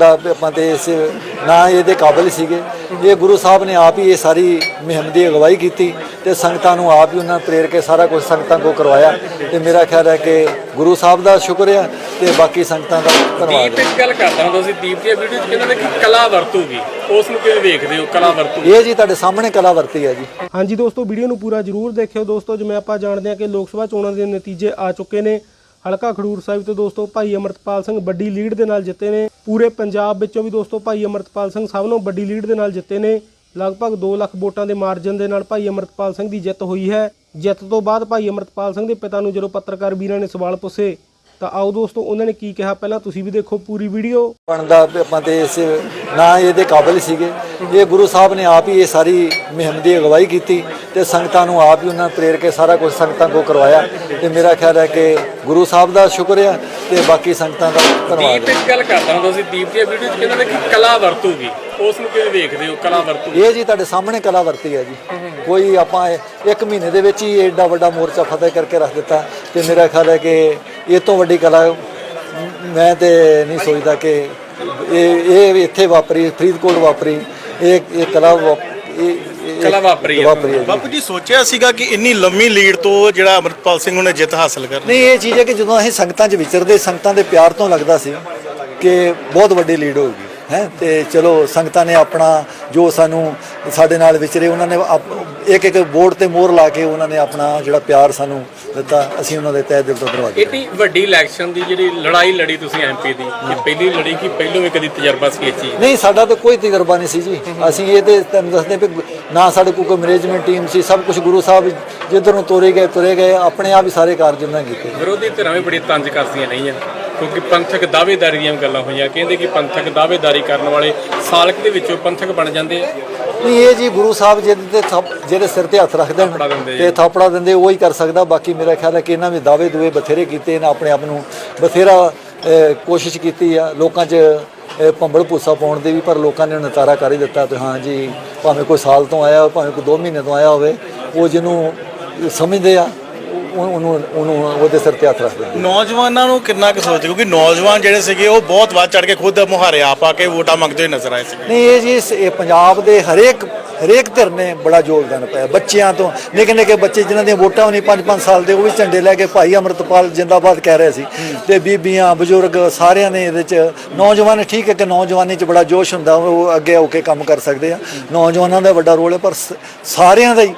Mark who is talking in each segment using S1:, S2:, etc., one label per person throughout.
S1: ਦਾ ਆਪਾਂ ਤੇ ਇਸ ਨਾ ਇਹਦੇ ਕਾਬਿਲ ਸੀਗੇ। ਇਹ ਗੁਰੂ ਸਾਹਿਬ ਨੇ ਆਪ ਹੀ ਇਹ ਸਾਰੀ ਮੁਹਿੰਮ ਦੀ ਅਗਵਾਈ ਕੀਤੀ ਤੇ ਸੰਗਤਾਂ ਨੂੰ ਆਪ ਹੀ ਉਹਨਾਂ ਪ੍ਰੇਰ ਕੇ ਸਾਰਾ ਕੁਝ ਸੰਗਤਾਂ ਕੋ ਕਰਵਾਇਆ। ਤੇ ਮੇਰਾ ਖਿਆਲ ਹੈ ਕਿ ਗੁਰੂ ਸਾਹਿਬ ਦਾ ਸ਼ੁਕਰ ਹੈ ਤੇ ਬਾਕੀ ਸੰਗਤਾਂ ਦਾ ਧੰਨਵਾਦ
S2: ਦੀਪ ਇੱਕ ਗੱਲ ਕਰਦਾ ਹੁੰਦਾ ਸੀ ਦੀਪ ਦੀ ਵੀਡੀਓ ਚ ਕਹਿੰਦੇ ਨੇ ਕਿ ਕਲਾ ਵਰਤੂਗੀ। ਉਸ ਨੂੰ ਕਿਵੇਂ ਵੇਖਦੇ ਹੋ ਕਲਾ ਵਰਤੂਗੀ?
S1: ਇਹ ਜੀ ਤੁਹਾਡੇ ਸਾਹਮਣੇ ਕਲਾ ਵਰਤੀ ਹੈ ਜੀ।
S3: ਹਾਂਜੀ ਦੋਸਤੋ ਵੀਡੀਓ ਨੂੰ ਪੂਰਾ ਜਰੂਰ ਦੇਖਿਓ। ਦੋਸਤੋ ਜਿਵੇਂ ਆਪਾਂ ਜਾਣਦੇ ਹਾਂ ਕਿ ਲੋਕ ਸਭਾ ਚੋਣਾਂ ਦੇ ਨਤੀਜੇ ਆ ਚੁੱਕੇ ਨੇ। ਹਲਕਾ ਖਡੂਰ ਸਾਹਿਬ ਤੋਂ ਦੋਸਤੋ ਭਾਈ ਅਮਰਤਪਾਲ ਸਿੰਘ ਵੱਡੀ ਲੀਡ ਦੇ ਨਾਲ ਜਿੱਤੇ ਨੇ। ਪੂਰੇ ਪੰਜਾਬ ਵਿੱਚੋਂ ਵੀ ਦੋਸਤੋ ਭਾਈ ਅਮਰਤਪਾਲ ਸਿੰਘ ਸਭ ਨੂੰ ਵੱਡੀ ਲੀਡ ਦੇ ਨਾਲ ਜਿੱਤੇ ਨੇ। ਲਗਭਗ 2 ਲੱਖ ਵੋਟਾਂ ਦੇ ਮਾਰਜਨ ਦੇ ਨਾਲ ਭਾਈ ਅਮਰਤਪਾਲ ਸਿੰਘ ਦੀ ਜਿੱਤ ਹੋਈ ਹੈ। ਜਿੱਤ ਤੋਂ ਬਾਅਦ ਭਾਈ ਅਮਰਤਪਾਲ ਸਿੰਘ ਦੇ ਪਿਤਾ ਨੂੰ ਜਦੋਂ ਪੱਤਰਕਾਰ ਵੀਰਾਂ ਨੇ ਸਵਾਲ ਪੁੱਛੇ ਤਾਂ ਆਓ ਦੋਸਤੋ ਉਹਨਾਂ ਨੇ ਕੀ ਕਿਹਾ? ਪਹਿਲਾਂ ਤੁਸੀਂ ਵੀ ਦੇਖੋ ਪੂਰੀ ਵੀਡੀਓ।
S1: ਬਣਦਾ ਆਪਾਂ ਤੇ ਇਸ ਨਾ ਇਹਦੇ ਕਾਬਿਲ ਸੀਗੇ। ਇਹ ਗੁਰੂ ਸਾਹਿਬ ਨੇ ਆਪ ਹੀ ਇਹ ਸਾਰੀ ਮੁਹਿੰਮ ਦੀ ਅਗਵਾਈ ਕੀਤੀ ਤੇ ਸੰਗਤਾਂ ਨੂੰ ਆਪ ਹੀ ਉਹਨਾਂ ਪ੍ਰੇਰ ਕੇ ਸਾਰਾ ਕੁਝ ਸੰਗਤਾਂ ਕੋ ਕਰਵਾਇਆ। ਤੇ ਮੇਰਾ ਖਿਆਲ ਹੈ ਕਿ ਗੁਰੂ ਸਾਹਿਬ ਦਾ ਸ਼ੁਕਰ ਹੈ ਤੇ ਬਾਕੀ ਸੰਗਤਾਂ ਦਾ ਧੰਨਵਾਦ
S2: ਦੀਪ ਇੱਕ ਗੱਲ ਕਰਦਾ ਹੁੰਦਾ ਸੀ ਦੀਪ ਦੀ ਵੀਡੀਓ ਚ ਕਹਿੰਦੇ ਕਿ ਕਲਾ ਵਰਤੂਗੀ। ਉਸ ਨੂੰ ਕਿਵੇਂ ਵੇਖਦੇ ਹੋ ਕਲਾ ਵਰਤੂਗੀ?
S1: ਇਹ ਜੀ ਤੁਹਾਡੇ ਸਾਹਮਣੇ ਕਲਾ ਵਰਤੀ ਹੈ ਜੀ। ਕੋਈ ਆਪਾਂ ਇੱਕ ਮਹੀਨੇ ਦੇ ਵਿੱਚ ਹੀ ਏਡਾ ਵੱਡਾ ਮੋਰਚਾ ਫਤਿਹ ਕਰਕੇ ਰੱਖ ਦਿੱਤਾ ਤੇ ਮੇਰਾ ਖਿਆਲ ਹੈ ਕਿ ਇਹ ਤੋਂ ਵੱਡੀ ਕਲਾ ਮ- ਤੇ ਨਹੀਂ ਸੋਚਦਾ ਕਿ ਇਹ ਇਹ ਇੱਥੇ ਵਾਪਰੀ ਫਰੀਦਕੋਟ ਵਾਪਰੀ ਇਹ ਇਹ ਕਲਾ ਇਹ-
S2: ਕਲਾ ਵਾਪਰੀ।
S4: ਬਾਪੂ ਜੀ ਸੋਚਿਆ ਸੀਗਾ ਕਿ ਇੰਨੀ ਲੰਮੀ ਲੀਡ ਤੋਂ ਜਿਹੜਾ ਅਮਰਪਾਲ ਸਿੰਘ ਨੇ ਜਿੱਤ ਹਾਸਲ ਕਰਨੀ
S1: ਨਹੀਂ ਇਹ ਚੀਜ਼ ਹੈ ਕਿ ਜਦੋਂ ਅਸੀਂ ਸੰਗਤਾਂ 'ਚ ਵਿਚਰਦੇ ਸੰਗਤਾਂ ਦੇ ਪਿਆਰ ਤੋਂ ਲੱਗਦਾ ਸੀ ਕਿ ਬਹੁਤ ਵੱਡੀ ਲੀਡ ਹੋਊਗੀ ਹੈ ਤੇ ਚਲੋ ਸੰਗਤਾਂ ਨੇ ਆਪਣਾ ਜੋ ਸਾਨੂੰ ਸਾਡੇ ਨਾਲ ਵਿਚਰੇ ਉਹਨਾਂ ਨੇ ਇੱਕ ਇੱਕ ਬੋਰਡ ਤੇ ਮੋਹਰ ਲਾ ਕੇ ਉਹਨਾਂ ਨੇ ਆਪਣਾ ਜਿਹੜਾ ਪਿਆਰ ਸਾਨੂੰ ਦਿੱਤਾ ਅਸੀਂ ਉਹਨਾਂ ਦੇ ਤਹਿ ਦਿਲ ਤੋਂ ਧੰਨਵਾਦ
S2: ਏਡੀ ਵੱਡੀ ਇਲੈਕਸ਼ਨ ਦੀ ਜਿਹੜੀ ਲੜਾਈ ਲੜੀ ਤੁਸੀਂ ਐਮਪੀ ਦੀ ਇਹ ਪਹਿਲੀ ਲੜੀ ਕਿ ਪਹਿਲੋਂ ਵੀ ਕਦੀ ਤਜਰਬਾ ਸੀ ਇਹ ਚੀਜ਼?
S1: ਨਹੀਂ ਸਾਡਾ ਤਾਂ ਕੋਈ ਤਜਰਬਾ ਨਹੀਂ ਸੀ ਜੀ। ਅਸੀਂ ਇਹ ਤੇ ਤੁਹਾਨੂੰ ਦੱਸਦੇ ਵੀ ਨਾ ਸਾਡੇ ਕੋਲ ਕੋਈ ਮੈਨੇਜਮੈਂਟ ਟੀਮ ਸੀ ਸਭ ਕੁਝ ਗੁਰੂ ਸਾਹਿਬ ਜਿੱਧਰ ਨੂੰ ਤੋਰੇ ਗਏ ਤੁਰੇ ਗਏ ਆਪਣੇ ਆਪ ਹੀ ਸਾਰੇ ਕਾਰਜ ਉਹਨਾਂ ਨੇ ਕੀਤੇ।
S2: ਵਿਰੋਧੀ ਧਿਰਾਂ ਵੀ ਬੜੀ ਤੰਜ ਕਰਦੀਆਂ ਰਹੀਆਂ। ਕਿਉਂਕਿ ਪੰਥਕ ਦਾਅਵੇਦਾਰੀ ਦੀਆਂ ਗੱਲਾਂ ਹੋਈਆਂ। ਕਹਿੰਦੇ ਕਿ ਪੰਥਕ ਦਾਅਵੇਦਾਰੀ ਕਰਨ ਵਾਲੇ ਸਾਲਕ ਦੇ ਵਿੱਚੋਂ ਪੰਥਕ ਬਣ ਜਾਂਦੇ ਆ।
S1: ਨਹੀਂ ਇਹ ਜੀ ਗੁਰੂ ਸਾਹਿਬ ਜਿਹਦੇ ਤੇ ਜਿਹਦੇ ਸਿਰ ਤੇ ਹੱਥ ਰੱਖਦੇ ਨੇ। ਤੇ ਥਾਪੜਾ ਦਿੰਦੇ ਉਹ ਹੀ ਕਰ ਸਕਦਾ। ਬਾਕੀ ਮੇਰਾ ਖਿਆਲ ਹੈ ਕਿ ਇਹਨਾਂ ਵੀ ਦਾਅਵੇ ਦੁਏ ਬਥੇਰੇ ਕੀਤੇ ਇਹਨਾਂ ਆਪਣੇ ਆਪ ਨੂੰ ਬਥੇਰਾ ਕੋਸ਼ਿਸ਼ ਕੀਤੀ ਆ। ਲੋਕਾਂ 'ਚ ਭੰਬਲ ਭੂਸਾ ਪਾਉਣ ਦੀ ਵੀ ਪਰ ਲੋਕਾਂ ਨੇ ਨਤਾਰਾ ਕਰ ਹੀ ਦਿੱਤਾ ਤੇ ਹਾਂ ਜੀ ਭਾਵੇਂ ਕੋਈ ਸਾਲ ਤੋਂ ਆਇਆ ਹੋਵੇ ਭਾਵੇਂ ਕੋਈ 2 ਮਹੀਨੇ ਤੋਂ ਆਇਆ ਹੋਵੇ ਉਹ ਜਿਹਨੂੰ ਸਮਝਦੇ ਆ ਉਹਨੂੰ ਉਹਨੂੰ ਉਹਦੇ ਸਿਰ ਤੇ ਹੱਥ ਰੱਖਦੇ ਨੇ
S4: ਨੌਜਵਾਨਾਂ ਨੂੰ ਕਿੰਨਾ ਕੁ ਸੋਚਦੇ ਕਿਉਂਕਿ ਨੌਜਵਾਨ ਜਿਹੜੇ ਸੀਗੇ ਉਹ ਬਹੁਤ ਵੱਧ ਚੜ ਕੇ ਖੁਦ ਮੁਹਾਰੇ ਆ ਪਾ ਕੇ ਵੋਟਾਂ ਮੰਗਦੇ ਹੋਏ ਨਜ਼ਰ ਆਏ ਸੀਗੇ।
S1: ਨਹੀਂ ਇਹ ਜੀ ਇਹ ਪੰਜਾਬ ਦੇ ਹਰੇਕ ਹਰੇਕ ਧਿਰ ਨੇ ਬੜਾ ਯੋਗਦਾਨ ਪਾਇਆ। ਬੱਚਿਆਂ ਤੋਂ ਨਿੱਕੇ ਨਿੱਕੇ ਬੱਚੇ ਜਿਨ੍ਹਾਂ ਦੀਆਂ ਵੋਟਾਂ ਵੀ ਨਹੀਂ 5-5 ਸਾਲ ਦੇ ਉਹ ਵੀ ਝੰਡੇ ਲੈ ਕੇ ਭਾਈ ਅਮਰਤਪਾਲ ਜਿੰਦਾਬਾਦ ਕਹਿ ਰਹੇ ਸੀ। ਤੇ ਬੀਬੀਆਂ ਬਜ਼ੁਰਗ ਸਾਰਿਆਂ ਨੇ ਇਹਦੇ ਚ ਨੌਜਵਾਨ ਠੀਕ ਹੈ ਕਿ ਨੌਜਵਾਨੀ ਚ ਬੜਾ ਜੋਸ਼ ਹੁੰਦਾ ਉਹ ਅੱਗੇ ਹੋ ਕੇ ਕੰਮ ਕਰ ਸਕਦੇ ਆ। ਨੌਜਵਾਨਾਂ ਦਾ ਵੱਡਾ ਰੋਲ ਹੈ ਪਰ ਸ- ਸਾਰਿਆਂ ਦਾ ਹੀ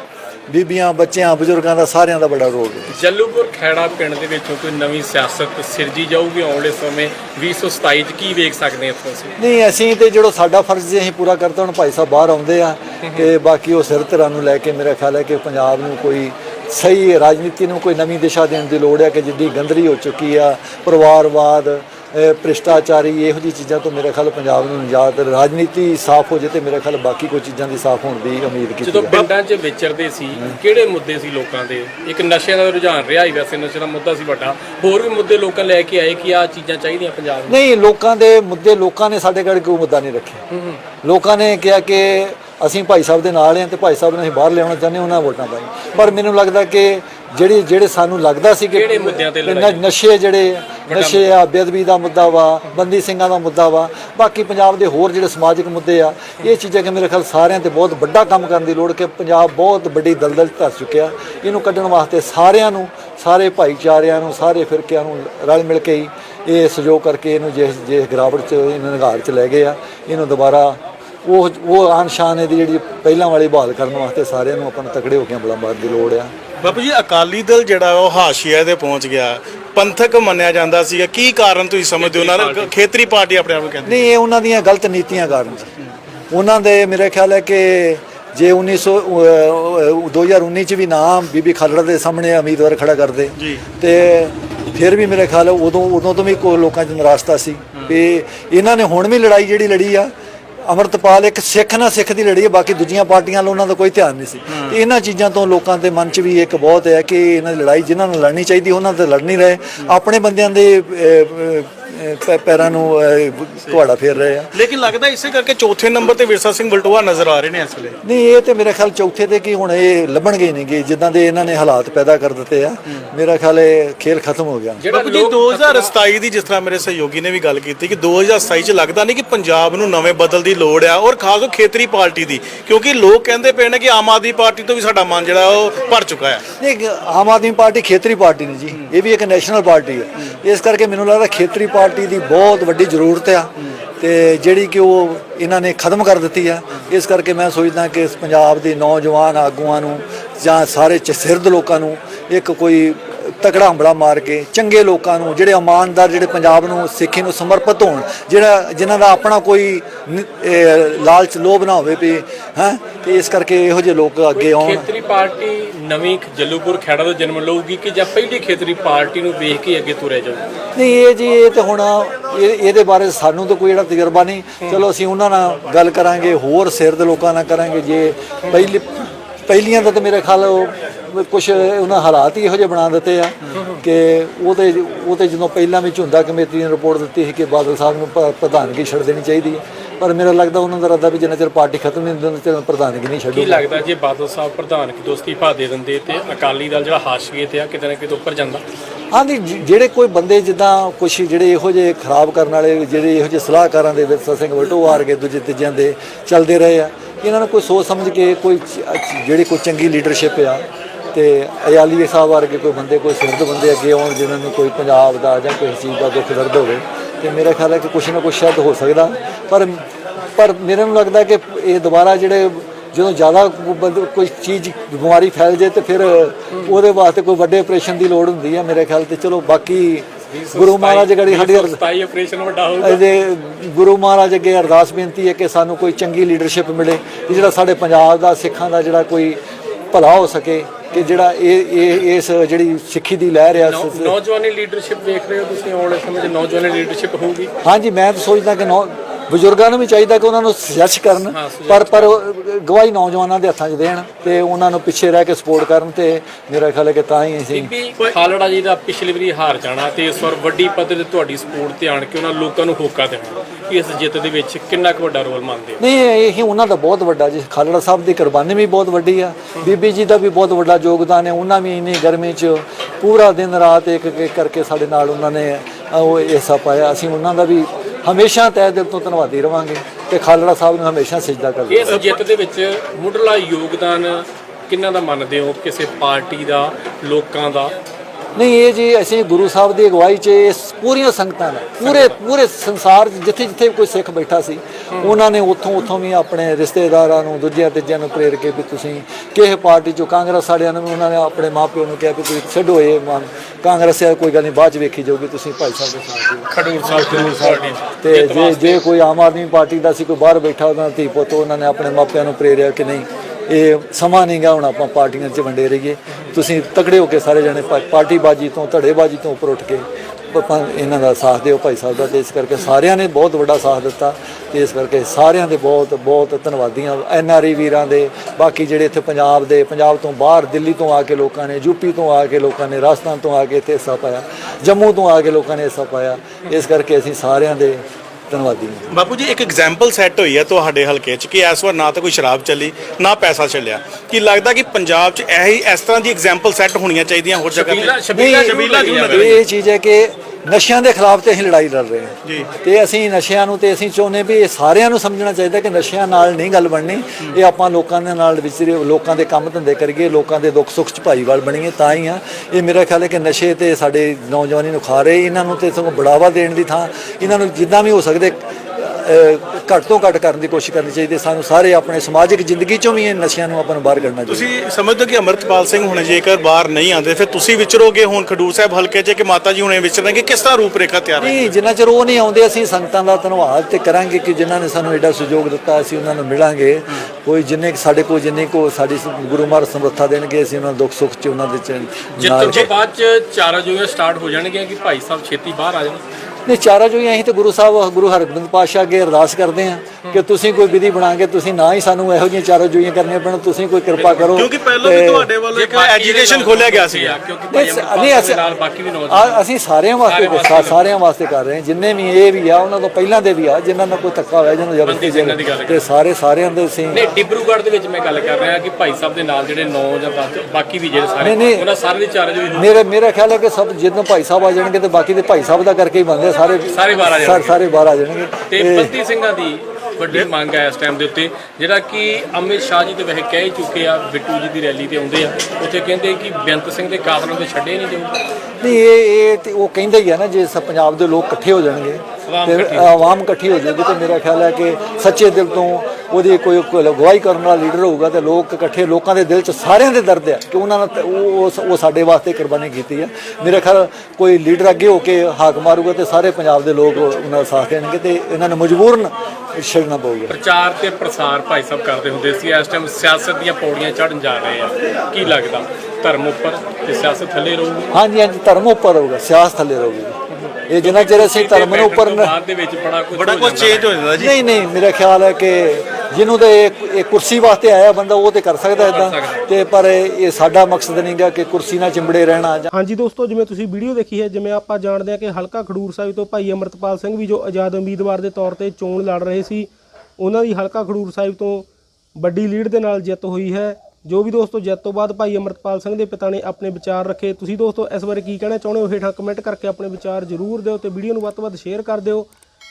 S1: ਬੀਬੀਆਂ ਬੱਚਿਆਂ ਬਜ਼ੁਰਗਾਂ ਦਾ ਸਾਰਿਆਂ ਦਾ ਵੱਡਾ ਰੋਲ ਹੈ।
S2: ਜੱਲੂਪੁਰ ਖੈੜਾ ਪਿੰਡ ਦੇ ਵਿੱਚੋਂ ਕੋਈ ਨਵੀਂ ਸਿਆਸਤ ਸਿਰਜੀ ਜਾਊਗੀ? ਆਉਣ ਵਾਲੇ ਸਮੇਂ 2027 ਚ ਕੀ ਵੇਖ ਸਕਦੇ ਹਾਂ ਅਸੀਂ?
S1: ਨਹੀਂ ਅਸੀਂ ਤੇ ਜਿਹੜਾ ਸਾਡਾ ਫਰਜ਼ ਸੀ ਅਸੀਂ ਪੂਰਾ ਕਰਤਾ ਹੁਣ ਭਾਈ ਸਾਹਿਬ ਬਾਹਰ ਆਉਂਦੇ ਆ ਤੇ ਬਾਕੀ ਉਹ ਸਿਰ ਧਿਰਾਂ ਨੂੰ ਲੈ ਕੇ ਮੇਰਾ ਖਿਆਲ ਹੈ ਕਿ ਪੰਜਾਬ ਨੂੰ ਕੋਈ ਸਹੀ ਰਾਜਨੀਤੀ ਨੂੰ ਕੋਈ ਨਵੀਂ ਦਿਸ਼ਾ ਦੇਣ ਦੀ ਲੋੜ ਹੈ ਕਿ ਜਿੱਡੀ ਗੰਦਰੀ ਹੋ ਚੁੱਕੀ ਆ ਪਰਿਵਾਰਵਾਦ ਭ੍ਰਿਸ਼ਟਾਚਾਰੀ ਇਹੋ ਜਿਹੀ ਚੀਜ਼ਾਂ ਤੋਂ ਮੇਰੇ ਖਿਆਲ ਪੰਜਾਬ ਨੂੰ ਨਿਜਾਤ ਰਾਜਨੀਤੀ ਸਾਫ਼ ਹੋ ਜੇ ਤੇ ਮੇਰੇ ਖਿਆਲ ਬਾਕੀ ਕੋਈ ਚੀਜ਼ਾਂ ਦੀ ਸਾਫ਼ ਹੋਣ ਦੀ ਉਮੀਦ ਕੀਤੀ
S2: ਜਦੋਂ ਪਿੰਡਾਂ 'ਚ ਵਿਚਰਦੇ ਸੀ ਕਿਹੜੇ ਮੁੱਦੇ ਸੀ ਲੋਕਾਂ ਦੇ? ਇੱਕ ਨਸ਼ਿਆਂ ਦਾ ਰੁਝਾਨ ਰਿਹਾ ਹੀ ਵੈਸੇ ਨਸ਼ੇ ਦਾ ਮੁੱਦਾ ਸੀ ਵੱਡਾ। ਹੋਰ ਵੀ ਮੁੱਦੇ ਲੋਕਾਂ ਲੈ ਕੇ ਆਏ ਕਿ ਆਹ ਚੀਜ਼ਾਂ ਚਾਹੀਦੀਆਂ ਪੰਜਾਬ ਨੂੰ?
S1: ਨਹੀਂ ਲੋਕਾਂ ਦੇ ਮੁੱਦੇ ਲੋਕਾਂ ਨੇ ਸਾਡੇ ਕੋਲ ਕੋਈ ਮੁੱਦਾ ਨਹੀਂ ਰੱਖਿਆ। ਲੋਕਾਂ ਨੇ ਕਿਹਾ ਕਿ ਅਸੀਂ ਭਾਈ ਸਾਹਿਬ ਦੇ ਨਾਲ ਹਾਂ ਤੇ ਭਾਈ ਸਾਹਿਬ ਨੂੰ ਅਸੀਂ ਬਾਹਰ ਲਿਆਉਣਾ ਚਾਹੁੰਦੇ ਉਹਨਾਂ ਵੋਟਾਂ ਪਾਈ ਪਰ ਮੈਨੂੰ ਲੱਗਦਾ ਕਿ ਜਿਹੜੀ ਜਿਹੜੇ ਸਾਨੂੰ ਲੱਗਦਾ ਸੀ ਕਿ? ਨਸ਼ੇ ਜਿਹੜੇ ਨਸ਼ੇ ਆ ਬੇਅਦਬੀ ਦਾ ਮੁੱਦਾ ਵਾ ਬੰਦੀ ਸਿੰਘਾਂ ਦਾ ਮੁੱਦਾ ਵਾ ਬਾਕੀ ਪੰਜਾਬ ਦੇ ਹੋਰ ਜਿਹੜੇ ਸਮਾਜਿਕ ਮੁੱਦੇ ਆ ਇਹ ਚੀਜ਼ਾਂ ਕਿ ਮੇਰੇ ਖਿਆਲ ਸਾਰਿਆਂ ਤੇ ਬਹੁਤ ਵੱਡਾ ਕੰਮ ਕਰਨ ਦੀ ਲੋੜ ਕਿ ਪੰਜਾਬ ਬਹੁਤ ਵੱਡੀ ਦਲਦਲ 'ਚ ਧਸ ਚੁੱਕਿਆ। ਇਹਨੂੰ ਕੱਢਣ ਵਾਸਤੇ ਸਾਰਿਆਂ ਨੂੰ ਸਾਰੇ ਭਾਈਚਾਰਿਆਂ ਨੂੰ ਸਾਰੇ ਫਿਰਕਿਆਂ ਨੂੰ ਰਲ ਮਿਲ ਕੇ ਹੀ ਇਹ ਸਹਿਯੋਗ ਕਰਕੇ ਇਹਨੂੰ ਜਿਸ ਜਿਸ ਗਿਰਾਵਟ 'ਚ ਇਹਨਾਂ ਨਿਗਾਰ 'ਚ ਲੈ ਗਏ ਆ। ਇਹਨੂੰ ਦੁਬਾਰਾ ਉਹ ਉਹ ਆਨ ਸ਼ਾਨ ਇਹਦੀ ਜਿਹੜੀ ਪਹਿਲਾਂ ਵਾਲੀ ਬਹਾਲ ਕਰਨ ਵਾਸਤੇ ਸਾਰਿਆਂ ਨੂੰ ਆਪਾਂ ਨੂੰ ਤਕੜੇ ਹੋ ਕੇ ਮਾਰਨ ਦੀ ਲੋੜ ਆ।
S4: ਬਾਪੂ ਜੀ ਅਕਾਲੀ ਦਲ ਜਿਹੜਾ ਉਹ ਹਾਸ਼ੀਆ ਤੇ ਪਹੁੰਚ ਗਿਆ। ਪੰਥਕ ਮੰਨਿਆ ਜਾਂਦਾ ਸੀਗਾ। ਕੀ ਕਾਰਨ ਤੁਸੀਂ ਸਮਝਦੇ ਹੋ? ਦਾ ਖੇਤਰੀ ਪਾਰਟੀ ਆਪਣੇ ਆਪ ਨੂੰ ਕਹਿੰਦੀ
S1: ਨਹੀਂ ਇਹ ਉਹਨਾਂ ਦੀਆਂ ਗਲਤ ਨੀਤੀਆਂ ਕਾਰਨ ਸੀ। ਉਹਨਾਂ ਦੇ ਮੇਰੇ ਖਿਆਲ ਹੈ ਕਿ ਜੇ 1900 ਅਹ, 2019 ਚ ਵੀ ਨਾਮ ਬੀਬੀ ਖਾਲੜਾ ਦੇ ਸਾਹਮਣੇ ਉਮੀਦਵਾਰ ਖੜਾ ਕਰਦੇ। ਤੇ ਫਿਰ ਵੀ ਮੇਰੇ ਖਿਆਲ ਉਦੋਂ ਉਦੋਂ ਤੋਂ ਵੀ ਕੋਈ ਲੋਕਾਂ 'ਚ ਨਿਰਾਸ਼ਤਾ ਸੀ। ਵੀ ਇਹਨਾਂ ਨੇ ਹੁਣ ਵੀ ਲੜਾਈ ਜਿਹੜੀ ਲੜੀ ਆ ਅਮਰਤਪਾਲ ਇੱਕ ਸਿੱਖ ਨਾ ਸਿੱਖ ਦੀ ਲੜੀ ਹੈ ਬਾਕੀ ਦੂਜੀਆਂ ਪਾਰਟੀਆਂ ਵੱਲ ਉਹਨਾਂ ਦਾ ਕੋਈ ਧਿਆਨ ਨਹੀਂ ਸੀ। ਤੇ ਇਹਨਾਂ ਚੀਜ਼ਾਂ ਤੋਂ ਲੋਕਾਂ ਦੇ ਮਨ 'ਚ ਵੀ ਇੱਕ ਬਹੁਤ ਹੈ ਕਿ ਇਹਨਾਂ ਦੀ ਲੜਾਈ ਜਿਨ੍ਹਾਂ ਨਾਲ ਲੜਨੀ ਚਾਹੀਦੀ ਉਹਨਾਂ ਤੇ ਲੜ ਨਹੀਂ ਰਹੇ। ਆਪਣੇ ਬੰਦਿਆਂ ਦੇ ਪੈ- ਪੈਰਾਂ ਨੂੰ ਕੁਹਾੜਾ ਫੇਰ ਰਹੇ ਆ।
S4: ਲੇਕਿਨ ਲੱਗਦਾ ਇਸੇ ਕਰਕੇ ਚੌਥੇ ਨੰਬਰ ਤੇ ਵਿਰਸਾ ਸਿੰਘ ਵਲਟੋਆ ਨਜ਼ਰ ਆ ਰਹੇ ਨੇ ਇਸ ਵੇਲੇ।
S1: ਨਹੀਂ ਇਹ ਤੇ ਮੇਰੇ ਖਿਆਲ ਚੌਥੇ ਤੇ ਕੀ ਹੁਣ ਇਹ ਲੱਭਣਗੇ ਹੀ ਨਹੀਂਗੇ ਜਿੱਦਾਂ ਦੇ ਇਹਨਾਂ ਨੇ ਹਾਲਾਤ ਪੈਦਾ ਕਰ ਦਿੱਤੇ ਆ ਮੇਰਾ ਖਿਆਲ ਇਹ ਖੇਲ ਖਤਮ ਹੋ ਗਿਆ।
S2: ਜਿਹੜਾ
S4: ਬਾਪੂ ਜੀ 2027 ਦੀ ਜਿਸ ਤਰ੍ਹਾਂ ਮੇਰੇ ਸਹਿਯੋਗੀ ਨੇ ਵੀ ਗੱਲ ਕੀਤੀ ਕਿ 2027 ਚ ਲੱਗਦਾ ਨਹੀਂ ਕਿ ਪੰਜਾਬ ਨੂੰ ਨਵੇਂ ਬਦਲ ਦੀ ਲੋੜ ਆ ਔਰ ਖਾਸ ਕਰਕੇ ਖੇਤਰੀ ਪਾਰਟੀ ਦੀ ਕਿਉਂਕਿ ਲੋਕ ਕਹਿੰਦੇ ਪਏ ਨੇ ਕਿ ਆਮ ਆਦਮੀ ਪਾਰਟੀ ਤੋਂ ਵੀ ਸਾਡਾ ਮਨ ਜਿਹੜਾ ਉਹ ਭਰ ਚੁੱਕਾ ਹੈ।
S1: ਨਹੀਂ ਆਮ ਆਦਮੀ ਪਾਰਟੀ ਖੇਤਰੀ ਪਾਰਟੀ ਨਹੀਂ ਜੀ ਇਹ ਵੀ ਇੱਕ ਨੈਸ਼ਨਲ ਪਾਰਟੀ ਹੈ। ਇਸ ਕਰਕੇ ਮੈਨੂੰ ਲੱਗਦਾ ਖੇਤਰੀ ਪਾਰਟੀ ਦੀ ਬਹੁਤ ਵੱਡੀ ਜ਼ਰੂਰਤ ਆ ਤੇ ਜਿਹੜੀ ਕਿ ਉਹ ਇਹਨਾਂ ਨੇ ਖਤਮ ਕਰ ਦਿੱਤੀ ਆ। ਇਸ ਕਰਕੇ ਮੈਂ ਸੋਚਦਾ ਕਿ ਇਸ ਪੰਜਾਬ ਦੇ ਨੌਜਵਾਨ ਆਗੂਆਂ ਨੂੰ ਜਾਂ ਸਾਰੇ ਚਸਿਰਦ ਲੋਕਾਂ ਨੂੰ ਇੱਕ ਕੋਈ ਤਕੜਾ ਹੰਬੜਾ ਮਾਰ ਕੇ ਚੰਗੇ ਲੋਕਾਂ ਨੂੰ ਜਿਹੜੇ ਇਮਾਨਦਾਰ ਜਿਹੜੇ ਪੰਜਾਬ ਨੂੰ ਸਿੱਖੀ ਨੂੰ ਸਮਰਪਿਤ ਹੋਣ ਜਿਹੜਾ ਜਿਨ੍ਹਾਂ ਦਾ ਆਪਣਾ ਕੋਈ ਲਾਲਚ ਲੋਭ ਨਾ ਹੋਵੇ ਵੀ ਹੈ ਤੇ ਇਸ ਕਰਕੇ ਇਹੋ ਜਿਹੇ ਲੋਕ ਅੱਗੇ ਆਉਣ।
S2: ਖੇਤਰੀ ਪਾਰਟੀ ਨਵੀਂ ਜੱਲੂਪੁਰ ਖੇੜਾ ਤੋਂ ਜਨਮ ਲਊਗੀ ਕਿ ਜਾਂ ਪਹਿਲੀ ਖੇਤਰੀ ਪਾਰਟੀ ਨੂੰ ਵੇਖ ਕੇ ਅੱਗੇ ਤੁਰਿਆ ਜਾਊ?
S1: ਨਹੀਂ ਇਹ ਜੀ ਇਹ ਤੇ ਹੁਣ ਇਹ ਇਹਦੇ ਬਾਰੇ ਸਾਨੂੰ ਤਾਂ ਕੋਈ ਜਿਹੜਾ ਤਜਰਬਾ ਨਹੀਂ। ਚਲੋ ਅਸੀਂ ਉਹਨਾਂ ਨਾਲ ਗੱਲ ਕਰਾਂਗੇ ਹੋਰ ਸਿਰ ਦੇ ਲੋਕਾਂ ਨਾਲ ਕਰਾਂਗੇ ਜੇ ਪਹਿਲੀ ਪਹਿਲੀਆਂ ਦਾ ਤਾਂ ਮੇਰੇ ਖਿਆਲ ਕੁਝ ਉਹਨਾਂ ਹਾਲਾਤ ਹੀ ਇਹੋ ਜਿਹੇ ਬਣਾ ਦਿੱਤੇ ਆ ਕਿ ਉਹ ਤੇ ਉਹ ਤੇ ਜਦੋਂ ਪਹਿਲਾਂ ਵਿੱਚ ਹੁੰਦਾ ਕਮੇਟੀ ਨੇ ਰਿਪੋਰਟ ਦਿੱਤੀ ਸੀ ਕਿ ਬਾਦਲ ਸਾਹਿਬ ਨੂੰ ਪ੍ਰਧਾਨਗੀ ਛੱਡ ਦੇਣੀ ਚਾਹੀਦੀ ਹੈ। ਪਰ ਮੇਰਾ ਲੱਗਦਾ ਉਹਨਾਂ ਦਾ ਰੱਦਾ ਵੀ ਜਿੰਨਾ ਚਿਰ ਪਾਰਟੀ ਖਤਮ ਨਹੀਂ ਹੁੰਦੀ ਉਹਨਾਂ ਚਿਰ ਪ੍ਰਧਾਨਗੀ ਨਹੀਂ
S2: ਕੀ
S1: ਛੱਡੂਗਾ
S2: ਲੱਗਦਾ ਜੇ ਬਾਦਲ ਸਾਹਿਬ ਪ੍ਰਧਾਨਗੀ ਤੋਂ ਅਸਤੀਫਾ ਦੇ ਦਿੰਦੇ ਤੇ ਅਕਾਲੀ ਦਲ ਜਿਹੜਾ ਹਾਸ਼ੀਏ ਤੇ ਆ ਕਿਤੇ ਨਾ ਕਿਤੇ ਉੱਪਰ ਜਾਂਦਾ?
S1: ਹਾਂਜੀ ਜ- ਜਿਹੜੇ ਕੋਈ ਬੰਦੇ ਜਿੱਦਾਂ ਕੁਛ ਜਿਹੜੇ ਇਹੋ ਜਿਹੇ ਖਰਾਬ ਕਰਨ ਵਾਲੇ ਜਿਹੜੇ ਇਹੋ ਜਿਹੇ ਸਲਾਹਕਾਰਾਂ ਦੇ ਵਿਰਸਾ ਸਿੰਘ ਵਲਟੋਆ ਵਰਗੇ ਦੂਜੇ ਤੀਜਿਆਂ ਦੇ ਚੱਲਦੇ ਰਹੇ ਆ ਇਹਨਾਂ ਨੂੰ ਕੋਈ ਸੋਚ ਸਮਝ ਕੇ ਕੋਈ ਜਿਹੜੀ ਕੋਈ ਚੰਗੀ ਲੀਡਰਸ਼ਿਪ ਆ ਤੇ ਅਯਾਲੀ ਸਾਹਿਬ ਵਰਗੇ ਕੋਈ ਬੰਦੇ ਕੋਈ ਸਿਰਦ ਬੰਦੇ ਅੱਗੇ ਆਉਣ ਜਿਨ੍ਹਾਂ ਨੂੰ ਕੋਈ ਪੰਜਾਬ ਦਾ ਜਾਂ ਕਿਸੇ ਚੀਜ਼ ਦਾ ਦੁੱਖ ਦਰਦ ਹੋਵੇ ਤੇ ਮੇਰਾ ਖਿਆਲ ਹੈ ਕਿ ਕੁਛ ਨਾ ਕੁਛ ਸ਼ਾਇਦ ਹੋ ਸਕਦਾ। ਪਰ ਪਰ ਮੇਰੇ ਨੂੰ ਲੱਗਦਾ ਕਿ ਇਹ ਦੁਬਾਰਾ ਜਿਹੜੇ ਜਦੋਂ ਜ਼ਿਆਦਾ ਕੋਈ ਚੀਜ਼ ਬਿਮਾਰੀ ਫੈਲ ਜੇ ਤੇ ਫਿਰ ਉਹਦੇ ਵਾਸਤੇ ਕੋਈ ਵੱਡੇ ਆਪਰੇਸ਼ਨ ਦੀ ਲੋੜ ਹੁੰਦੀ ਹੈ ਮੇਰੇ ਖਿਆਲ ਤੇ। ਚਲੋ ਬਾਕੀ ਗੁਰੂ ਮਹਾਰਾਜ ਗੜੀ ਸਾਡੀ
S2: 27 ਆਪਰੇਸ਼ਨ ਵੱਡਾ ਹੋਊਗਾ।
S1: ਇਹਦੇ ਗੁਰੂ ਮਹਾਰਾਜ ਅੱਗੇ ਅਰਦਾਸ ਬੇਨਤੀ ਹੈ ਕਿ ਸਾਨੂੰ ਕੋਈ ਚੰਗੀ ਲੀਡਰਸ਼ਿਪ ਮਿਲੇ। ਜਿਹੜਾ ਸਾਡੇ ਪੰਜਾਬ ਦਾ ਸਿੱਖਾਂ ਦਾ ਜਿਹੜਾ ਕੋਈ ਭਲਾ ਹੋ ਸਕੇ ਕਿ ਜਿਹੜਾ ਇਹ ਇਹ ਇਸ ਜਿਹੜੀ ਸਿੱਖੀ ਦੀ ਲਹਿਰ ਆ
S2: ਨੌ- ਨੌਜਵਾਨੀ ਲੀਡਰਸ਼ਿਪ ਵੇਖ ਰਹੇ ਹੋ ਤੁਸੀਂ ਆਉਣ ਵਾਲੇ ਸਮੇਂ 'ਚ ਨੌਜਵਾਨੀ ਲੀਡਰਸ਼ਿਪ ਹੋਊਗੀ?
S1: ਹਾਂਜੀ ਮੈਂ ਤਾਂ ਸੋਚਦਾ ਕਿ ਨੌ ਬਜ਼ੁਰਗਾਂ ਨੂੰ ਵੀ ਚਾਹੀਦਾ ਕਿ ਉਹਨਾਂ ਨੂੰ ਸੁਜੈਸਟ ਕਰਨ
S2: ਹਾਂ, suggest
S1: ਪਰ ਪਰ ਗਵਾਹੀ ਨੌਜਵਾਨਾਂ ਦੇ ਹੱਥਾਂ 'ਚ ਦੇਣ ਤੇ ਉਹਨਾਂ ਨੂੰ ਪਿੱਛੇ ਰਹਿ ਕੇ ਸਪੋਰਟ ਕਰਨ ਤੇ ਮੇਰਾ ਖਿਆਲ ਹੈ ਕਿ ਤਾਂ ਹੀ ਅਸੀਂ
S2: ਬੀਬੀ ਖਾਲੜਾ ਜੀ ਦਾ ਪਿਛਲੀ ਵਾਰੀ ਹਾਰ ਜਾਣਾ ਤੇ ਇਸ ਵਾਰ ਵੱਡੀ ਪੱਧਰ ਤੇ ਤੁਹਾਡੀ ਸਪੋਰਟ ਤੇ ਆਣ ਕੇ ਉਹਨਾਂ ਲੋਕਾਂ ਨੂੰ ਹੋਕਾ ਦੇਣਾ। ਕਿ ਇਸ ਜਿੱਤ ਦੇ ਵਿੱਚ ਕਿੰਨਾ ਕੁ ਵੱਡਾ ਰੋਲ ਮੰਨਦੇ ਹੋ?
S1: ਨਹੀਂ ਇਹ ਉਹਨਾਂ ਦਾ ਬਹੁਤ ਵੱਡਾ ਜੀ। ਖਾਲੜਾ ਸਾਹਿਬ ਦੀ ਕੁਰਬਾਨੀ ਵੀ ਬਹੁਤ ਵੱਡੀ ਆ। ਬੀਬੀ ਜੀ ਦਾ ਵੀ ਬਹੁਤ ਵੱਡਾ ਯੋਗਦਾਨ ਹੈ। ਉਹਨਾਂ ਵੀ ਇੰਨੀ ਗਰਮੀ 'ਚ ਪੂਰਾ ਦਿਨ ਰਾਤ ਇੱਕ ਇੱਕ ਕਰਕੇ ਸਾਡੇ ਨਾਲ ਉਹਨਾਂ ਨੇ ਉਹ ਹਿੱਸਾ ਪਾਇਆ। ਅਸੀਂ ਉਹਨਾਂ ਦਾ ਵੀ ਹਮੇਸ਼ਾ ਤਹਿ ਦਿਲ ਤੋਂ ਧੰਨਵਾਦੀ ਰਵਾਂਗੇ ਤੇ ਖਾਲੜਾ ਸਾਹਿਬ ਨੂੰ ਹਮੇਸ਼ਾ ਸਜਦਾ ਕਰਦੇ
S2: ਇਸ ਜਿੱਤ ਦੇ ਵਿੱਚ ਮੁੱਢਲਾ ਯੋਗਦਾਨ ਕਿੰਨਾ ਦਾ ਮੰਨਦੇ ਹੋ? ਕਿਸੇ ਪਾਰਟੀ ਦਾ ਲੋਕਾਂ ਦਾ?
S1: ਨਹੀਂ ਇਹ ਜੀ ਅਸੀਂ ਗੁਰੂ ਸਾਹਿਬ ਦੀ ਅਗਵਾਈ 'ਚ ਇਸ ਪੂਰੀਆਂ ਸੰਗਤਾਂ ਨੇ ਪੂਰੇ ਪੂਰੇ ਸੰਸਾਰ 'ਚ ਜਿੱਥੇ ਜਿੱਥੇ ਕੋਈ ਸਿੱਖ ਬੈਠਾ ਸੀ ਉਹਨਾਂ ਨੇ ਉੱਥੋਂ ਉੱਥੋਂ ਵੀ ਆਪਣੇ ਰਿਸ਼ਤੇਦਾਰਾਂ ਨੂੰ ਦੂਜਿਆਂ ਤੀਜਿਆਂ ਨੂੰ ਪ੍ਰੇਰ ਕੇ ਵੀ ਤੁਸੀਂ ਕਿਸੇ ਪਾਰਟੀ 'ਚੋਂ ਕਾਂਗਰਸ ਵਾਲਿਆਂ ਨੂੰ ਉਹਨਾਂ ਨੇ ਆਪਣੇ ਮਾਪਿਓ ਨੂੰ ਕਿਹਾ ਵੀ ਤੁਸੀਂ ਛੱਡੋ ਇਹ ਮਨ ਕਾਂਗਰਸ ਹੈ ਕੋਈ ਗੱਲ ਨਹੀਂ ਬਾਅਦ 'ਚ ਵੇਖੀ ਜਾਊਗੀ ਤੁਸੀਂ ਭਾਈ ਸਾਹਿਬ ਦੇ ਸਾਥ ਦਿਓ
S2: ਖਡੂਰ ਸਾਹਿਬ ਖਡੂਰ ਸਾਹਿਬ
S1: ਤੇ ਜੇ ਜੇ ਕੋਈ ਆਮ ਆਦਮੀ ਪਾਰਟੀ ਦਾ ਸੀ ਕੋਈ ਬਾਹਰ ਬੈਠਾ ਉਹਨਾਂ ਦਾ ਪੁੱਤ ਉਹਨਾਂ ਨੇ ਆਪਣੇ ਮਾਪਿਆਂ ਨੂੰ ਪ੍ਰੇਰਿਆ ਕਿ ਨਹੀਂ ਇਹ ਸਮਾਂ ਨਹੀਂ ਗਾ, ਹੁਣ ਆਪਾਂ ਪਾਰਟੀਆਂ 'ਚ ਵੰਡੇ ਰਹੀਏ। ਤੁਸੀਂ ਤਕੜੇ ਹੋ ਕੇ ਸਾਰੇ ਜਣੇ ਪਾਰਟੀਬਾਜ਼ੀ ਤੋਂ, ਧੜੇਬਾਜੀ ਤੋਂ ਉੱਪਰ ਉੱਠ ਕੇ ਆਪਾਂ ਇਹਨਾਂ ਦਾ ਸਾਥ ਦਿਓ, ਭਾਈ ਸਾਹਿਬ ਦਾ, ਤੇ ਇਸ ਕਰਕੇ ਸਾਰਿਆਂ ਨੇ ਬਹੁਤ ਵੱਡਾ ਸਾਥ ਦਿੱਤਾ। ਤੇ ਇਸ ਕਰਕੇ ਸਾਰਿਆਂ ਦੇ ਬਹੁਤ ਬਹੁਤ ਧੰਨਵਾਦੀਆਂ, ਐਨ ਆਰ ਆਈ ਵੀਰਾਂ ਦੇ, ਬਾਕੀ ਜਿਹੜੇ ਇੱਥੇ ਪੰਜਾਬ ਦੇ, ਪੰਜਾਬ ਤੋਂ ਬਾਹਰ, ਦਿੱਲੀ ਤੋਂ ਆ ਕੇ ਲੋਕਾਂ ਨੇ ਯੂਪੀ ਤੋਂ ਆ ਕੇ ਲੋਕਾਂ ਨੇ, ਰਾਜਸਥਾਨ ਤੋਂ ਆ ਕੇ ਇੱਥੇ ਹਿੱਸਾ ਪਾਇਆ, ਜੰਮੂ ਤੋਂ ਆ ਕੇ ਲੋਕਾਂ ਨੇ ਹਿੱਸਾ ਪਾਇਆ। ਇਸ ਕਰਕੇ ਅਸੀਂ ਸਾਰਿਆਂ ਦੇ ਧੰਨਵਾਦੀ ਹਾਂ
S4: ਬਾਪੂ ਜੀ ਇੱਕ ਐਗਜ਼ਾਮਪਲ ਸੈੱਟ ਹੋਈ ਹੈ ਤੁਹਾਡੇ ਹਲਕੇ 'ਚ ਕਿ ਇਸ ਵਾਰ ਨਾ ਤਾਂ ਕੋਈ ਸ਼ਰਾਬ ਚੱਲੀ ਨਾ ਪੈਸਾ ਚੱਲਿਆ ਕੀ ਲੱਗਦਾ ਕਿ ਪੰਜਾਬ 'ਚ ਇਹੀ ਇਸ ਤਰ੍ਹਾਂ ਦੀ ਐਗਜ਼ਾਮਪਲ ਸੈੱਟ ਹੋਣੀਆਂ ਚਾਹੀਦੀਆਂ ਹੋਰ ਜਗ੍ਹਾ ਤੇ
S2: ਸ਼ਬੀਲਾ ਸ਼ਬੀਲਾ।
S1: ਇਹ ਚੀਜ਼ ਹੈ ਕਿ ਨਸ਼ਿਆਂ ਦੇ ਖਿਲਾਫ ਤੇ ਅਸੀਂ ਲੜਾਈ ਲੜ ਰਹੇ ਹਾਂ।
S4: ਜੀ।
S1: ਤੇ ਅਸੀਂ ਨਸ਼ਿਆਂ ਨੂੰ ਤੇ ਅਸੀਂ ਚਾਹੁੰਦੇ ਵੀ ਇਹ ਸਾਰਿਆਂ ਨੂੰ ਸਮਝਣਾ ਚਾਹੀਦਾ ਕਿ ਨਸ਼ਿਆਂ ਨਾਲ ਨਹੀਂ ਗੱਲ ਬਣਨੀ। ਇਹ ਆਪਾਂ ਲੋਕਾਂ ਦੇ ਨਾਲ ਵਿਚਰੇ ਲੋਕਾਂ ਦੇ ਕੰਮ ਧੰਦੇ ਕਰੀਏ ਲੋਕਾਂ ਦੇ ਦੁੱਖ ਸੁੱਖ ਚ ਭਾਈਵਾਲ ਬਣੀਏ ਤਾਂ ਹੀ ਆ। ਇਹ ਮੇਰਾ ਖਿਆਲ ਹੈ ਕਿ ਨਸ਼ੇ ਤੇ ਸਾਡੇ ਨੌਜਵਾਨੀ ਨੂੰ ਖਾ ਰਹੇ ਇਹਨਾਂ ਨੂੰ ਤੇ ਸਗੋਂ ਬੜਾਵਾ ਦੇਣ ਦੀ ਥਾਂ ਇਹਨਾਂ ਨੂੰ ਜਿੱਦਾਂ ਵੀ ਹੋ ਸਕਦੇ ਘੱਟ ਤੋਂ ਘੱਟ ਕਰਨ ਦੀ ਕੋਸ਼ਿਸ਼ ਕਰਨੀ ਚਾਹੀਦੀ ਹੈ। ਸਾਨੂੰ ਸਾਰੇ ਆਪਣੇ ਸਮਾਜਿਕ ਜ਼ਿੰਦਗੀ ਚੋਂ ਵੀ ਇਹ ਨਸ਼ਿਆਂ ਨੂੰ ਆਪਾਂ ਨੂੰ ਬਾਹਰ ਕੱਢਣਾ ਚਾਹੀਦਾ।
S4: ਤੁਸੀਂ ਸਮਝਦੇ ਹੋ ਕਿ ਅਮਰਤਪਾਲ ਸਿੰਘ ਹੁਣ ਜੇਕਰ ਬਾਹਰ ਨਹੀਂ ਆਉਂਦੇ ਫਿਰ ਤੁਸੀਂ ਵਿਚਰੋਗੇ ਹੁਣ ਖਡੂਰ ਸਾਹਿਬ ਹਲਕੇ 'ਚ ਕਿ ਮਾਤਾ ਜੀ ਹੁਣੇ ਵਿਚਰਨਗੇ? ਕਿਸ ਤਰ੍ਹਾਂ ਰੂਪਰੇਖਾ ਤਿਆਰ ਹੈ?
S1: ਨਹੀਂ ਜਿੰਨਾ ਚਿਰ ਉਹ ਨਹੀਂ ਆਉਂਦੇ ਅਸੀਂ ਸੰਗਤਾਂ ਦਾ ਧੰਨਵਾਦ ਤੇ ਕਰਾਂਗੇ ਕਿ ਜਿਨ੍ਹਾਂ ਨੇ ਸਾਨੂੰ ਐਡਾ ਸਹਿਯੋਗ ਦਿੱਤਾ ਅਸੀਂ ਉਹਨਾਂ ਨੂੰ ਮਿਲਾਂਗੇ। ਕੋਈ ਜਿੰਨੇ ਸਾਡੇ ਕੋਲ ਜਿੰਨੇ ਕੋ ਸਾਡੀ ਗੁਰੂ ਮਹਾਰਾਜ ਸਮਰੱਥਾ ਦੇਣਗੇ ਅਸੀਂ ਉਹਨਾਂ ਦੇ ਦੁੱਖ ਸੁੱਖ ਚ ਉਹਨਾਂ ਦੇ ਚ ਨਾਲ
S2: ਤੋਂ ਬਾਅਦ ਚ ਚਾਰਾ ਜੋਈਆਂ ਸਟਾਰਟ ਹੋ ਜਾਣਗੀਆਂ ਕਿ ਭਾਈ ਸਾਹਿਬ ਛੇਤੀ ਬਾਹਰ ਆ ਜਾਣ।
S1: ਨਹੀਂ ਚਾਰਾ ਜੋ ਅਸੀਂ ਤੇ ਗੁਰੂ ਸਾਹਿਬ ਗੁਰੂ ਹਰਗੋਬਿੰਦ ਪਾਤਸ਼ਾਹ ਅੱਗੇ ਅਰਦਾਸ ਕਰਦੇ ਹਾਂ ਕਿ ਤੁਸੀਂ ਕੋਈ ਵਿਧੀ ਬਣਾ ਕੇ ਤੁਸੀਂ ਨਾ ਹੀ ਸਾਨੂੰ ਇਹੋ ਜਿਹੀਆਂ ਚਾਰੋ ਜੁਈਆਂ ਕਰਨੀਆਂ ਪੈਣ ਤੁਸੀਂ ਕੋਈ ਕਿਰਪਾ ਕਰੋ
S4: ਕਿਉਂਕਿ ਪਹਿਲਾਂ ਵੀ ਤੁਹਾਡੇ ਵੱਲੋਂ ਇੱਕ ਐਜੂਕੇਸ਼ਨ ਖੋਲਿਆ ਗਿਆ ਸੀ
S2: ਕਿਉਂਕਿ ਭਾਈ
S1: ਅਸੀਂ-
S2: ਨਾਲ ਬਾਕੀ ਵੀ ਨੌਜਵਾਨ
S1: ਅਸੀਂ ਸਾਰਿਆਂ ਵਾਸਤੇ ਸਾਰਿਆਂ ਵਾਸਤੇ ਕਰ ਰਹੇ ਹਾਂ। ਜਿੰਨੇ ਵੀ ਇਹ ਵੀ ਆ ਉਹਨਾਂ ਤੋਂ ਪਹਿਲਾਂ ਦੇ ਵੀ ਆ ਜਿਨ੍ਹਾਂ ਨਾਲ ਕੋਈ ਧੱਕਾ ਹੋਇਆ ਜਿਹਨੂੰ ਜ਼ਬਰਦਸਤੀ ਤੇ ਸਾਰੇ ਸਾਰਿਆਂ ਦੇ ਅਸੀਂ
S2: ਨਹੀਂ ਡਿਬਰੂਗੜ੍ਹ ਦੇ ਵਿੱਚ ਮੈਂ ਗੱਲ ਕਰ ਰਿਹਾ ਕਿ ਭਾਈ ਸਾਹਿਬ ਦੇ ਨਾਲ ਜਿਹੜੇ 9 ਜਾਂ 10 ਬਾਕੀ ਵੀ ਜਿਹੜੇ ਸਾਰੇ
S1: ਨਹੀਂ, ਨਹੀਂ।
S2: ਉਹਨਾਂ ਸਾਰੇ ਦੀ ਚਾਰਜ ਹੋਈ
S1: ਮੇਰੇ ਮੇਰਾ ਖਿਆਲ ਹੈ ਕਿ ਸਭ ਜਦੋਂ ਭਾਈ ਸਾਹਿਬ ਆ ਜਾਣਗੇ ਤੇ ਬਾਕੀ ਦੇ ਭਾਈ ਸਾਹਿਬ ਦਾ ਕਰਕੇ ਹੀ ਬੰਦੇ ਸਾਰੇ
S2: ਸਾਰੇ ਬਾਹਰ ਆ
S1: ਸਾਰੇ-
S2: ਜਾਣਗੇ।
S1: ਸਾਰੇ ਬਾਹਰ ਆ ਜਾਣਗੇ।
S2: ਤੇ ਬੰਦੀ ਸਿੰਘਾਂ ਦੀ ਵੱਡੀ ਮੰਗ ਹੈ ਇਸ ਟਾਈਮ ਦੇ ਉੱਤੇ ਜਿਹੜਾ ਕਿ ਅਮਿਤ ਸ਼ਾਹ ਜੀ ਤੇ ਵੈਸੇ ਕਹਿ ਚੁੱਕੇ ਆ ਬਿੱਟੂ ਜੀ ਦੀ ਰੈਲੀ ਤੇ ਆਉਂਦੇ ਆ। ਉੱਥੇ ਕਹਿੰਦੇ ਕਿ ਬੇਅੰਤ ਸਿੰਘ ਦੇ ਕਾਤਲਾਂ ਤੇ ਛੱਡੇ ਨਹੀਂ ਜਾਊ।
S1: ਨਹੀਂ ਇਹ ਇਹ ਤੇ ਉਹ ਕਹਿੰਦੇ ਹੀ ਆ ਨਾ ਜੇ ਸ ਪੰਜਾਬ ਦੇ ਲੋਕ ਇਕੱਠੇ ਹੋ ਜਾਣਗੇ ਤੇ ਆਵਾਮ ਇਕੱਠੀ ਹੋ ਜਾਏਗੀ ਤੇ ਮੇਰਾ ਖਿਆਲ ਹੈ ਕਿ ਸੱਚੇ ਦਿਲ ਤੋਂ ਉਹਦੀ ਕੋਈ ਅਗਵਾਈ ਕਰਨ ਵਾਲਾ ਲੀਡਰ ਹੋਊਗਾ ਤੇ ਲੋਕ ਇਕੱਠੇ ਲੋਕਾਂ ਦੇ ਦਿਲ 'ਚ ਸਾਰਿਆਂ ਦੇ ਦਰਦ ਹੈ ਕਿ ਉਹਨਾਂ ਨੇ ਉਹ ਸਾਡੇ ਵਾਸਤੇ ਕੁਰਬਾਨੀ ਕੀਤੀ ਹੈ ਮੇਰੇ ਖਿਆਲ ਕੋਈ ਲੀਡਰ ਅੱਗੇ ਹੋ ਕੇ ਹਾਕ ਮਾਰੂਗਾ ਤੇ ਸਾਰੇ ਪੰਜਾਬ ਦੇ ਲੋਕ ਉਹਨਾਂ ਦਾ ਸਾਥ ਦੇਣਗੇ ਤੇ ਇਹਨਾਂ ਨੂੰ ਮਜਬੂਰਨ ਛੱਡਣਾ ਪਊਗਾ
S2: ਪ੍ਰਚਾਰ ਤੇ ਪ੍ਰਸਾਰ ਭਾਈ ਸਾਹਿਬ ਕਰਦੇ ਹੁੰਦੇ ਸੀ। ਇਸ ਟਾਈਮ ਸਿਆਸਤ ਦੀਆਂ ਪੌੜੀਆਂ ਚੜ੍ਹਨ ਜਾ ਰਹੇ ਆ। ਕੀ ਲੱਗਦਾ? ਧਰਮ ਉੱਪਰ ਤੇ ਸਿਆਸਤ ਥੱਲੇ ਰਹੂਗੀ?
S1: ਹਾਂਜੀ ਹਾਂਜੀ ਧਰਮ ਉੱਪਰ ਹੋਊਗਾ ਸਿਆਸਤ ਥੱਲੇ ਰਹੂਗੀ। ਇਹ ਜਿੰਨਾ ਚਿਰ ਅਸੀਂ ਧਰਮ ਨੂੰ ਉੱਪਰ
S2: ਬਾਅਦ ਦੇ ਵਿੱਚ ਬੜਾ ਕੁਝ
S4: ਬੜਾ ਕੁਝ ਚੇਂਜ ਹੋ ਜਾਂਦਾ ਜੀ।
S1: ਨਹੀਂ ਨਹੀਂ ਮੇਰਾ ਖਿਆਲ ਹੈ ਕਿ ਜਿਹਨੂੰ ਤੇ ਇਹ ਕੁਰਸੀ ਵਾਸਤੇ ਆਇਆ ਬੰਦਾ ਉਹ ਤੇ ਕਰ ਸਕਦਾ ਇਦਾਂ। ਤੇ ਪਰ ਇਹ ਸਾਡਾ ਮਕਸਦ ਨਹੀਂਗਾ ਕਿ ਕੁਰਸੀ ਨਾਲ ਚਿੰਬੜੇ ਰਹਿਣਾ ਜਾਂ
S3: ਹਾਂਜੀ ਦੋਸਤੋ ਜਿਵੇਂ ਤੁਸੀਂ ਵੀਡੀਓ ਦੇਖੀ ਹੈ ਜਿਵੇਂ ਆਪਾਂ ਜਾਣਦੇ ਹਾਂ ਕਿ ਹਲਕਾ ਖਡੂਰ ਸਾਹਿਬ ਤੋਂ ਭਾਈ ਅਮਰਤਪਾਲ ਸਿੰਘ ਵੀ ਜੋ ਆਜ਼ਾਦ ਉਮੀਦਵਾਰ ਦੇ ਤੌਰ ਤੇ ਚੋਣ ਲੜ ਰਹੇ ਸੀ ਉਹਨਾਂ ਦੀ ਹਲਕਾ ਖਡੂਰ ਸਾਹਿਬ ਤੋਂ ਵੱਡੀ ਲੀਡ ਦੇ ਨਾਲ ਜਿੱਤ ਹੋਈ ਹੈ। ਜੋ ਵੀ ਦੋਸਤੋ ਜਿੱਤ ਤੋਂ ਬਾਅਦ ਭਾਈ ਅਮਰਤਪਾਲ ਸਿੰਘ ਦੇ ਪਿਤਾ ਨੇ ਆਪਣੇ ਵਿਚਾਰ ਰੱਖੇ, ਤੁਸੀਂ ਦੋਸਤੋ ਇਸ ਬਾਰੇ ਕੀ ਕਹਿਣਾ ਚਾਹੁੰਦੇ ਹੋ? ਹੇਠਾਂ ਕਮੈਂਟ ਕਰਕੇ ਆਪਣੇ ਵਿਚਾਰ ਜ਼ਰੂਰ ਦਿਓ ਤੇ ਵੀਡੀਓ ਨੂੰ ਵੱਧ ਤੋਂ ਵੱਧ ਸ਼ੇਅਰ ਕਰ ਦਿਓ।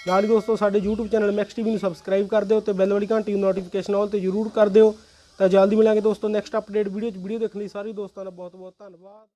S3: ਨਾਲ ਹੀ ਦੋਸਤੋ, ਸਾਡੇ YouTube ਚੈਨਲ ਮੈਕਸ ਟੀਵੀ ਨੂੰ ਸਬਸਕ੍ਰਾਈਬ ਕਰ ਦਿਓ ਤੇ ਬੈਲ ਵਾਲੀ ਘੰਟੀ ਨੂੰ ਨੋਟੀਫਿਕੇਸ਼ਨ ਆਲ ਤੇ ਜ਼ਰੂਰ ਕਰ ਦਿਓ। ਤਾਂ ਜਲਦੀ ਮਿਲਾਂਗੇ ਦੋਸਤੋ ਨੈਕਸਟ ਅਪਡੇਟ ਵੀਡੀਓ 'ਚ। ਵੀਡੀਓ ਦੇਖਣ ਲਈ ਸਾਰੇ ਦੋਸਤਾਂ ਦਾ ਬਹੁਤ ਬਹੁਤ ਧੰਨਵਾਦ।